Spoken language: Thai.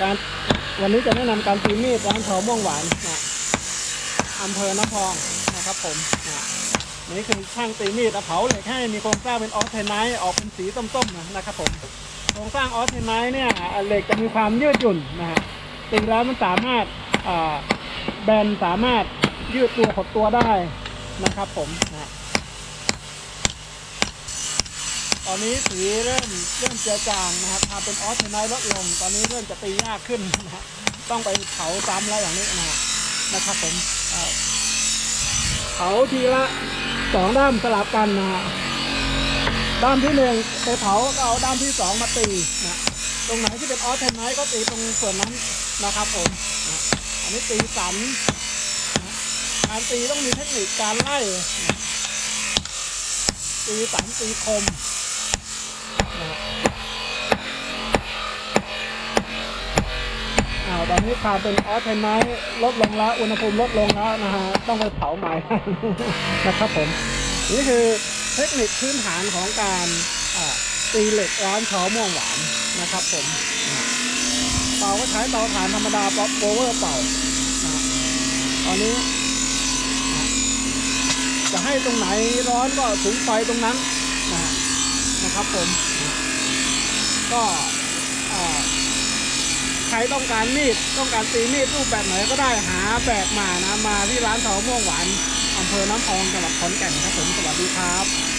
การวันนี้จะแนะนำการตีมีดร้านทอม่วงหวานนะอำเภอน้ำพองนะครับผมนะนี่คือช่างตีมีดเอาเผาเหล็กให้มีโครงสร้างเป็นออสเทนไนท์ออกเป็นสีส้มๆนะนะครับผมโครงสร้างออสเทนไนท์เนี่ยเหล็กจะมีความยืดหยุ่นนะฮะตีแล้วมันสามารถแบนสามารถยืดตัวหดตัวได้นะครับผมนะ ตอนนี้สีเริ่มเริ่มเจือจางนะครับทำเป็นออสเทนไนท์ลดลง ตอนนี้เริ่มจะตียากขึ้นนะต้องไปเผาซ้ำแล้วอย่างนี้นะนะครับผมเผาทีละสองด้ามสลับกันนะด้ามที่หนึ่งไปเผาก็เอาด้ามที่สองมาตีนะตรงไหนที่เป็นออสเทนไนท์ก็ตีตรงส่วนนั้นนะครับผมนะอันนี้ตีสันการตีต้องมีเทคนิคการไล่ตีสันตีคม ตอนนี้ความเป็นออสเทนไนท์ลดลงแล้วอุณหภูมิลดลงแล้วนะฮะต้องไปเผาใหม่นะครับผม นี่คือเทคนิคพื้นฐานของการตีเหล็กร้านช้อม่วงหวานนะครับผมเป่าก็ใช้เตาถ่านธรรมดาป๊อปโเวอร์เป่าตอนนี้ จะให้ตรงไหนร้อนก็สูงไฟตรงนั้นนะครับผม ก็ รต้องการมีดต้องการตีมีดรูปแบบไหนก็ได้หาแบบมานะมาที่ร้านทองม่วงหวานอำเภอน้ำพองจังหวัดขอนแก่นครับผมสวัสดีครับ